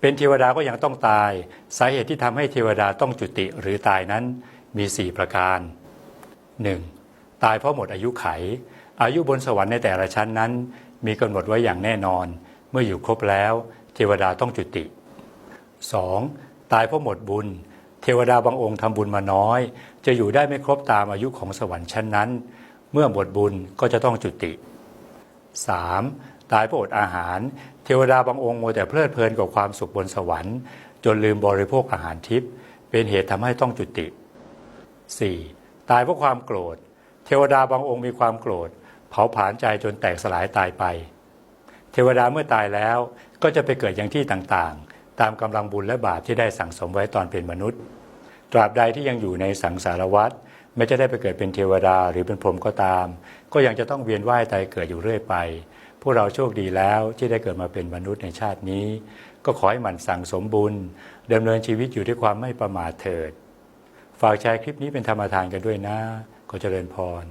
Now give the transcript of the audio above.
เป็นเทวดาก็ยังต้องตาย สาเหตุที่ทำให้เทวดาต้องจุติหรือตายนั้นมี 4 ประการ 1. ตายเพราะหมดอายุไข อายุบนสวรรค์ในแต่ละชั้นนั้น มีกำหนดไว้อย่างแน่นอน เมื่ออยู่ครบแล้ว เทวดาต้องจุติ 2. ตายเพราะหมดบุญ เทวดาบางองค์ทำบุญมาน้อย จะอยู่ได้ไม่ครบตามอายุของสวรรค์ชั้นนั้น เมื่อหมดบุญก็จะต้องจุติ 3. ตายเพราะอดอาหาร เทวดาบางองค์โมวแต่เพลิดเพลินกับความสุขบนสวรรค์ จนลืมบริโภคอาหารทิพย์เป็นเหตุทำให้ต้องจุติ 4. ตายเพราะความโกรธ เทวดาบางองค์มีความโกรธ เผาผลาญใจจนแตกสลายตายไป เทวดาเมื่อตายแล้วก็จะไปเกิดอย่างที่ต่างๆ ตามกำลังบุญและบาปที่ได้สั่งสมไว้ตอนเป็นมนุษย์ ตราบใดที่ยังอยู่ในสังสารวัฏไม่จะได้ไปเกิดเป็นเทวดาหรือเป็นพรหมก็ตาม ก็ยังจะต้องเวียนว่ายตายเกิดอยู่เรื่อยไป พวกเราโชคดีแล้วที่ได้เกิดมาเป็นมนุษย์ในชาตินี้ ก็ขอให้มันสั่งสมบุญดำเนินชีวิตอยู่ด้วยความไม่ประมาทเถิด ฝากแชร์คลิปนี้เป็นธรรมทานกันด้วยนะขอเจริญพร